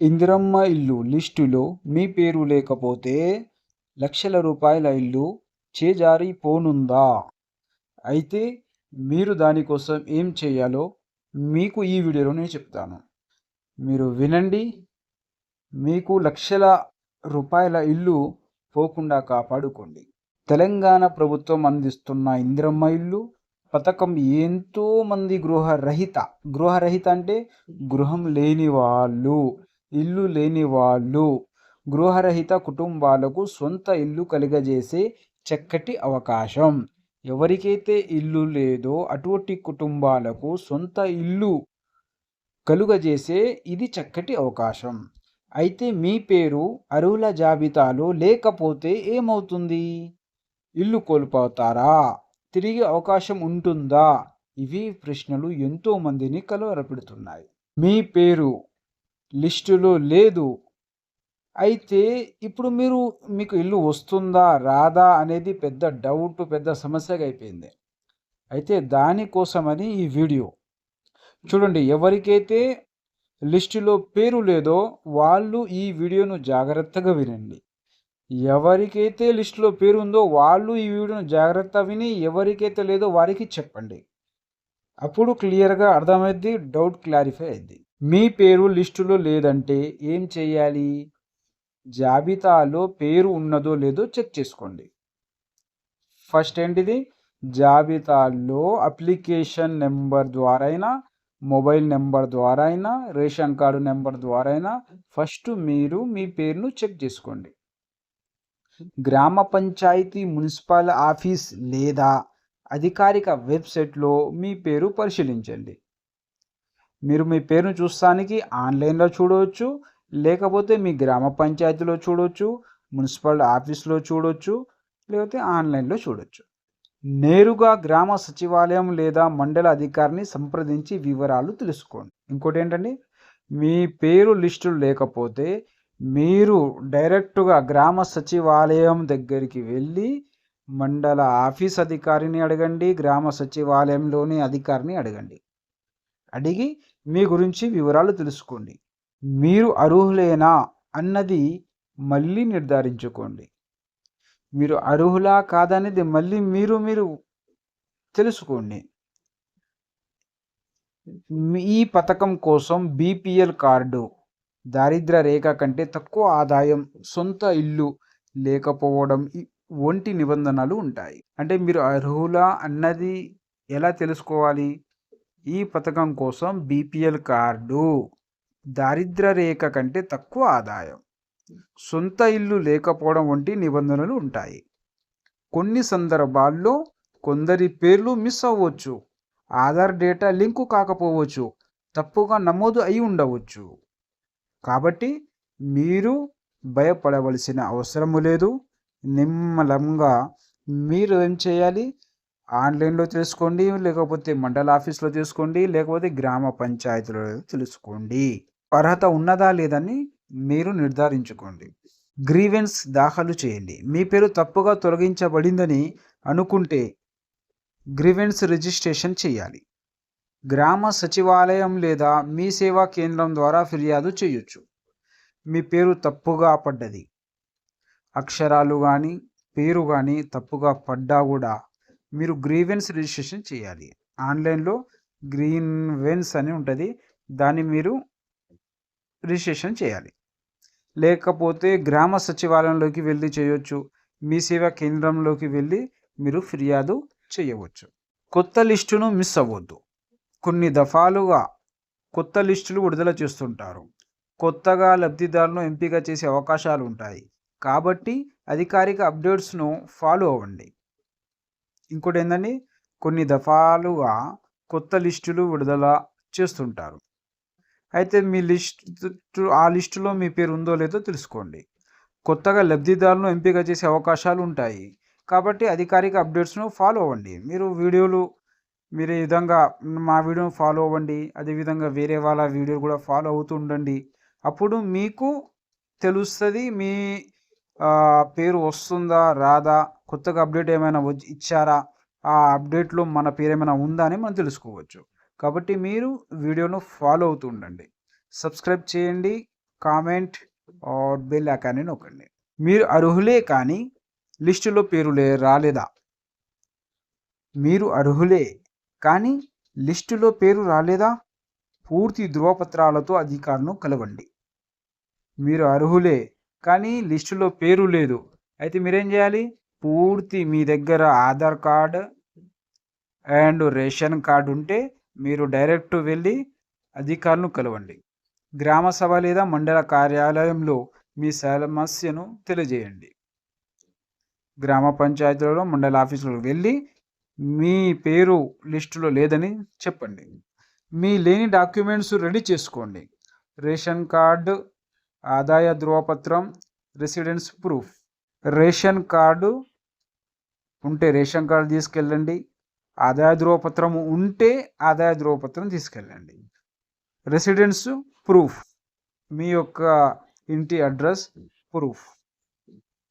ఇందిరమ్మ ఇల్లు లిస్టులో మీ పేరు లేకపోతే లక్షల రూపాయల ఇల్లు చేజారిపోనుందా? అయితే మీరు దానికోసం ఏం చేయాలో మీకు ఈ వీడియోలో నేను చెప్తాను. మీరు వినండి. మీకు లక్షల రూపాయల ఇల్లు పోకుండా కాపాడుకోండి. తెలంగాణ ప్రభుత్వం అందిస్తున్న ఇందిరమ్మ ఇల్లు పథకం ఎంతోమంది గృహరహిత గృహరహిత అంటే గృహం లేని వాళ్ళు. ఇల్లు లేని వాళ్ళు గృహరహిత కుటుంబాలకు సొంత ఇల్లు కలిగజేసే చక్కటి అవకాశం. ఎవరికైతే ఇల్లు లేదో అటువంటి కుటుంబాలకు సొంత ఇల్లు కలుగజేసే ఇది చక్కటి అవకాశం. అయితే మీ పేరు అరువుల జాబితాలో లేకపోతే ఏమవుతుంది? ఇల్లు కోల్పోతారా? తిరిగి అవకాశం ఉంటుందా? ఇవి ప్రశ్నలు ఎంతో మందిని కలవరపెడుతున్నాయి. మీ పేరు లిస్టులో లేదు. అయితే ఇప్పుడు మీరు మీకు ఇల్లు వస్తుందా రాదా అనేది పెద్ద డౌట్ పెద్ద సమస్యగా అయిపోయింది. అయితే దానికోసమని ఈ వీడియో. చూడండి ఎవరికైతే లిస్టులో పేరు లేదో వాళ్ళు ఈ వీడియోను జాగ్రత్తగా వినండి. ఎవరికైతే లిస్టులో పేరు ఉందో వాళ్ళు ఈ వీడియోను జాగ్రత్త విని ఎవరికైతే లేదో వారికి చెప్పండి. అప్పుడు క్లియర్గా అర్థమైద్ది డౌట్ క్లారిఫై అయింది మీ పేరు లిస్టులో లేదంటే ఏం చేయాలి? జాబితాలో పేరు ఉన్నదో లేదో చెక్ చేసుకోండి. ఫస్ట్ ఏంటిది? జాబితాలో అప్లికేషన్ నెంబర్ ద్వారా అయినా మొబైల్ నెంబర్ ద్వారా అయినా రేషన్ కార్డు నెంబర్ ద్వారా అయినా ఫస్ట్ మీరు మీ పేరును చెక్ చేసుకోండి. గ్రామ పంచాయతీ మున్సిపల్ ఆఫీస్ లేదా అధికారిక వెబ్సైట్లో మీ పేరు పరిశీలించండి. మీరు మీ పేరును చూస్తానికి ఆన్లైన్లో చూడవచ్చు లేకపోతే మీ గ్రామ పంచాయతీలో చూడవచ్చు మున్సిపల్ ఆఫీస్లో చూడవచ్చు లేకపోతే ఆన్లైన్లో చూడవచ్చు నేరుగా గ్రామ సచివాలయం లేదా మండల అధికారిని సంప్రదించి వివరాలు తెలుసుకోండి. ఇంకోటి ఏంటండి మీ పేరు లిస్టు లేకపోతే మీరు డైరెక్ట్గా గ్రామ సచివాలయం దగ్గరికి వెళ్ళి మండల ఆఫీస్ అధికారిని అడగండి గ్రామ సచివాలయంలోని అధికారిని అడగండి. అడిగి మీ గురించి వివరాలు తెలుసుకోండి. మీరు అర్హులేనా అన్నది మళ్ళీ నిర్ధారించుకోండి. మీరు అర్హులా కాదనేది మళ్ళీ మీరు మీరు తెలుసుకోండి. ఈ పథకం కోసం బీపీఎల్ కార్డు దారిద్ర రేఖ కంటే తక్కువ ఆదాయం సొంత ఇల్లు లేకపోవడం వంటి నిబంధనలు ఉంటాయి. అంటే మీరు అర్హులా అన్నది ఎలా తెలుసుకోవాలి? ఈ పథకం కోసం బీపీఎల్ కార్డు దారిద్ర రేఖ కంటే తక్కువ ఆదాయం. సొంత ఇల్లు లేకపోవడం వంటి నిబంధనలు ఉంటాయి. కొన్ని సందర్భాల్లో కొందరి పేర్లు మిస్ అవ్వచ్చు. ఆధార్ డేటా లింకు కాకపోవచ్చు. తప్పుగా నమోదు అయి ఉండవచ్చు. కాబట్టి మీరు భయపడవలసిన అవసరము లేదు. నిమ్మలంగా మీరు ఏం చేయాలి? ఆన్లైన్లో తెలుసుకోండి లేకపోతే మండల ఆఫీస్లో తెలుసుకోండి లేకపోతే గ్రామ పంచాయతీలో తెలుసుకోండి. అర్హత ఉన్నదా లేదని మీరు నిర్ధారించుకోండి. గ్రీవెన్స్ దాఖలు చేయండి. మీ పేరు తప్పుగా తొలగించబడిందని అనుకుంటే గ్రీవెన్స్ రిజిస్ట్రేషన్ చేయాలి. గ్రామ సచివాలయం లేదా మీ సేవా కేంద్రం ద్వారా ఫిర్యాదు చేయొచ్చు. మీ పేరు తప్పుగా పడ్డది. అక్షరాలు కానీ పేరు కానీ తప్పుగా పడ్డా కూడా మీరు గ్రీవెన్స్ రిజిస్ట్రేషన్ చేయాలి. ఆన్లైన్లో గ్రీన్ వెన్స్ అని ఉంటుంది. దాన్ని మీరు రిజిస్ట్రేషన్ చేయాలి. లేకపోతే గ్రామ సచివాలయంలోకి వెళ్ళి చేయవచ్చు మీ సేవా కేంద్రంలోకి వెళ్ళి మీరు ఫిర్యాదు చేయవచ్చు. కొత్త లిస్టును మిస్ అవ్వద్దు. కొన్ని దఫాలుగా కొత్త లిస్టులు విడుదల చేస్తుంటారు. కొత్తగా లబ్ధిదారులను ఎంపిక చేసే అవకాశాలు ఉంటాయి. కాబట్టి అధికారిక అప్డేట్స్ను ఫాలో అవ్వండి. ఇంకోటి ఏంటండి కొన్ని దఫాలుగా కొత్త లిస్టులు విడుదల చేస్తుంటారు. అయితే మీ లిస్ట్ ఆ లిస్టులో మీ పేరు ఉందో లేదో తెలుసుకోండి. కొత్తగా లబ్ధిదారులను ఎంపిక చేసే అవకాశాలు ఉంటాయి. కాబట్టి అధికారిక అప్డేట్స్ను ఫాలో అవ్వండి. మీరు వీడియోలు మీరు ఈ విధంగా మా వీడియోను ఫాలో అవ్వండి. అదేవిధంగా వేరే వాళ్ళ వీడియో కూడా ఫాలో అవుతూ ఉండండి. అప్పుడు మీకు తెలుస్తుంది మీ పేరు వస్తుందా రాదా కొత్తగా అప్డేట్ ఏమైనా ఇచ్చారా? ఆ అప్డేట్లో మన పేరు ఏమైనా ఉందా అని మనం తెలుసుకోవచ్చు. కాబట్టి మీరు వీడియోను ఫాలో అవుతూ ఉండండి. సబ్స్క్రైబ్ చేయండి. కామెంట్ ఆర్ బెల్ ఐకాన్ని నొక్కండి. మీరు అర్హులే కానీ లిస్టులో పేరు లే రాలేదా? మీరు అర్హులే కానీ లిస్టులో పేరు రాలేదా? పూర్తి ధృవపత్రాలతో అధికారులను కలవండి. మీరు అర్హులే కానీ లిస్టులో పేరు లేదు. అయితే మీరేం చేయాలి? పూర్తి మీ దగ్గర Aadhaar card and ration card ఉంటే మీరు డైరెక్ట్ వెళ్ళి అధికారులను కలవండి. గ్రామ సభ లేదా మండల కార్యాలయంలో మీ సమస్యను తెలియజేయండి. గ్రామ పంచాయతీలలో మండల ఆఫీసులకు వెళ్ళి మీ పేరు లిస్టులో లేదని చెప్పండి. మీ లేని డాక్యుమెంట్స్ రెడీ చేసుకోండి. రేషన్ కార్డు ఆదాయ ధృవపత్రం రెసిడెన్స్ ప్రూఫ్. రేషన్ కార్డు ఉంటే రేషన్ కార్డు తీసుకెళ్ళండి ఆదాయ ధృవపత్రం ఉంటే ఆదాయ ధృవపత్రం తీసుకెళ్ళండి. రెసిడెన్స్ ప్రూఫ్ మీ యొక్క ఇంటి అడ్రస్ ప్రూఫ్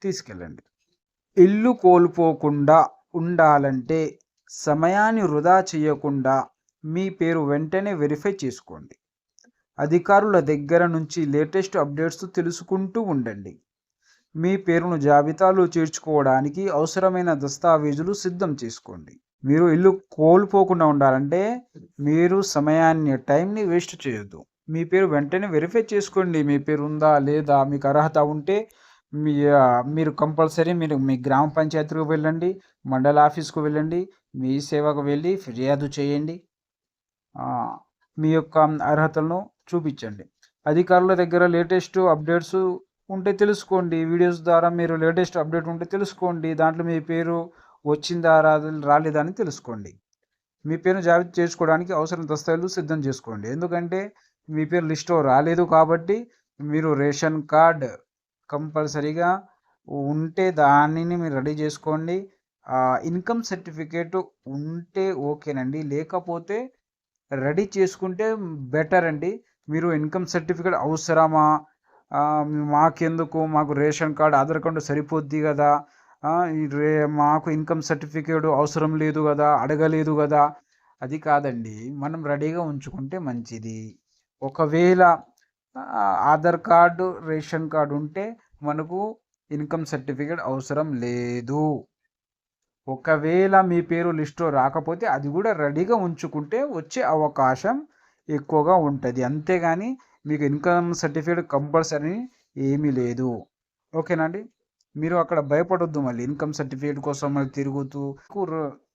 తీసుకెళ్ళండి. ఇల్లు కోల్పోకుండా ఉండాలంటే సమయాన్ని వృధా చేయకుండా మీ పేరు వెంటనే వెరిఫై చేసుకోండి. అధికారుల దగ్గర నుంచి లేటెస్ట్ అప్డేట్స్ తెలుసుకుంటూ ఉండండి. మీ పేరును జాబితాలో చేర్చుకోవడానికి అవసరమైన దస్తావేజులు సిద్ధం చేసుకోండి. మీరు ఇల్లు కోల్పోకుండా ఉండాలంటే మీరు సమయాన్ని టైంని వేస్ట్ చేయొద్దు. మీ పేరు వెంటనే వెరిఫై చేసుకోండి. మీ పేరు ఉందా లేదా మీకు అర్హత ఉంటే మీ మీరు కంపల్సరీ మీరు మీ గ్రామ పంచాయతీకి వెళ్ళండి మండల ఆఫీస్కు వెళ్ళండి మీ సేవకు వెళ్ళి ఫిర్యాదు చేయండి. మీ యొక్క అర్హతలను చూపించండి. అధికారుల దగ్గర లేటెస్ట్ అప్డేట్స్ ఉంటే తెలుసుకోండి. వీడియోస్ ద్వారా మీరు లేటెస్ట్ అప్డేట్ ఉంటే తెలుసుకోండి. దాంట్లో మీ పేరు వచ్చిందా రాలేదా అని తెలుసుకోండి. మీ పేరు జాబితా చేసుకోవడానికి అవసరం దస్తావేజులు సిద్ధం చేసుకోండి. ఎందుకంటే మీ పేరు లిస్ట్లో రాలేదు కాబట్టి మీరు రేషన్ కార్డ్ కంపల్సరీగా ఉంటే దానిని మీరు రెడీ చేసుకోండి. ఇన్కమ్ సర్టిఫికేట్ ఉంటే ఓకేనండి. లేకపోతే రెడీ చేసుకుంటే బెటర్ అండి మీరు ఇన్కమ్ సర్టిఫికేట్ అవసరమా? మాకెందుకు? మాకు రేషన్ కార్డు ఆధార్ కార్డు సరిపోద్ది కదా? రే మాకు ఇన్కమ్ సర్టిఫికేట్ అవసరం లేదు కదా? అడగలేదు కదా? అది కాదండి. మనం రెడీగా ఉంచుకుంటే మంచిది. ఒకవేళ ఆధార్ కార్డు రేషన్ కార్డు ఉంటే మనకు ఇన్కమ్ సర్టిఫికేట్ అవసరం లేదు. ఒకవేళ మీ పేరు లిస్టులో రాకపోతే అది కూడా రెడీగా ఉంచుకుంటే వచ్చే అవకాశం ఎక్కువగా ఉంటుంది. అంతేగాని మీకు ఇన్కమ్ సర్టిఫికేట్ కంపల్సరీ ఏమీ లేదు. ఓకేనా అండి? మీరు అక్కడ భయపడొద్దు మళ్ళీ. ఇన్కమ్ సర్టిఫికేట్ కోసం మళ్ళీ తిరుగుతూ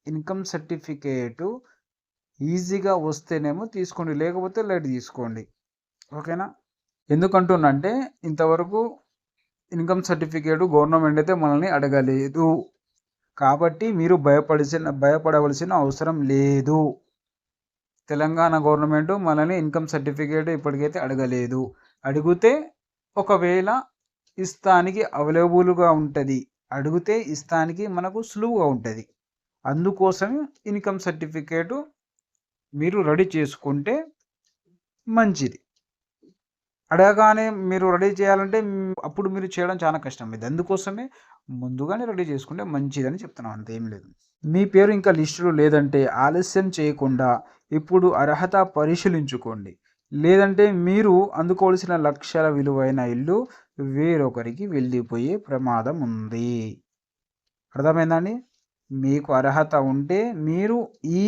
ఇన్కమ్ సర్టిఫికేటు ఈజీగా వస్తేనేమో తీసుకోండి. లేకపోతే లైట్ తీసుకోండి. ఓకేనా? ఎందుకంటున్నంటే ఇంతవరకు ఇన్కమ్ సర్టిఫికేట్ గవర్నమెంట్ అయితే మనల్ని అడగలేదు. కాబట్టి మీరు భయపడిసిన భయపడవలసిన అవసరం లేదు. తెలంగాణ గవర్నమెంట్ మనల్ని ఇన్కమ్ సర్టిఫికేట్ ఇప్పటికైతే అడగలేదు. అడిగితే ఒకవేళ ఇస్తానికి అవైలబుల్గా ఉంటుంది. అడిగితే ఇస్తానికి మనకు సులువుగా ఉంటుంది. అందుకోసం ఇన్కమ్ సర్టిఫికేటు మీరు రెడీ చేసుకుంటే మంచిది. అడగగానే మీరు రెడీ చేయాలంటే అప్పుడు మీరు చేయడం చాలా కష్టం. ఇది అందుకోసమే ముందుగానే రెడీ చేసుకుంటే మంచిదని చెప్తున్నాను అంతేం లేదు. మీ పేరు ఇంకా లిస్టులో లేదంటే ఆలస్యం చేయకుండా ఇప్పుడు అర్హత పరిశీలించుకోండి. లేదంటే మీరు అందుకోవాల్సిన లక్షల విలువైన ఇల్లు వేరొకరికి వెళ్ళిపోయే ప్రమాదం ఉంది. అర్థమైందండి మీకు అర్హత ఉంటే మీరు ఈ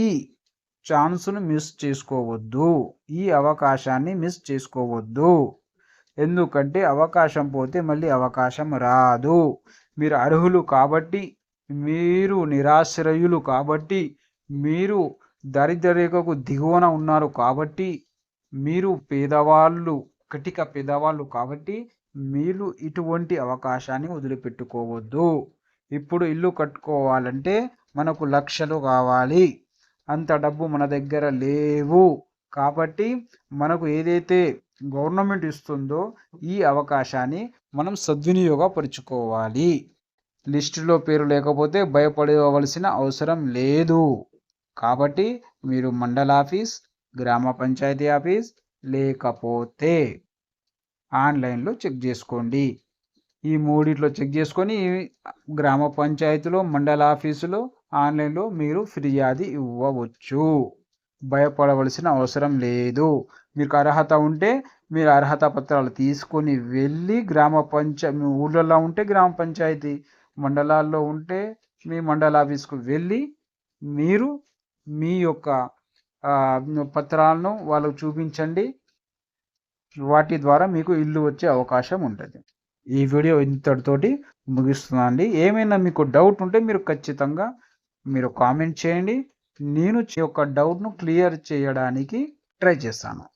ఛాన్స్ను మిస్ చేసుకోవద్దు. ఈ అవకాశాన్ని మిస్ చేసుకోవద్దు. ఎందుకంటే అవకాశం పోతే మళ్ళీ అవకాశం రాదు. మీరు అర్హులు కాబట్టి మీరు నిరాశ్రయులు కాబట్టి మీరు దరిద్రరేఖకు దిగువన ఉన్నారు కాబట్టి మీరు పేదవాళ్ళు కటిక పేదవాళ్ళు కాబట్టి మీరు ఇటువంటి అవకాశాన్ని వదిలిపెట్టుకోవద్దు. ఇప్పుడు ఇల్లు కట్టుకోవాలంటే మనకు లక్షలు కావాలి. అంత డబ్బు మన దగ్గర లేవు. కాబట్టి మనకు ఏదైతే గవర్నమెంట్ ఇస్తుందో ఈ అవకాశాన్ని మనం సద్వినియోగపరుచుకోవాలి. లిస్టులో పేరు లేకపోతే భయపడవలసిన అవసరం లేదు. కాబట్టి మీరు మండల ఆఫీస్ గ్రామ పంచాయతీ ఆఫీస్ లేకపోతే ఆన్లైన్లో చెక్ చేసుకోండి. ఈ మూడిట్లో చెక్ చేసుకొని గ్రామ పంచాయతీలో మండల ఆఫీసులో ఆన్లైన్లో మీరు ఫిర్యాదు ఇవ్వవచ్చు. భయపడవలసిన అవసరం లేదు. మీకు అర్హత ఉంటే మీరు అర్హత పత్రాలు తీసుకొని వెళ్ళి గ్రామ పంచ మీ ఊళ్ళల్లో ఉంటే గ్రామ పంచాయతీ మండలాల్లో ఉంటే మీ మండల ఆఫీస్కు వెళ్ళి మీరు మీ యొక్క పత్రాలను వాళ్ళకు చూపించండి. వాటి ద్వారా మీకు ఇల్లు వచ్చే అవకాశం ఉంటుంది. ఈ వీడియో ఇంతటితోటి ముగిస్తుందండి ఏమైనా మీకు డౌట్ ఉంటే మీరు ఖచ్చితంగా మీరు కామెంట్ చేయండి. నేను యొక్క డౌట్ను క్లియర్ చేయడానికి ట్రై చేస్తాను.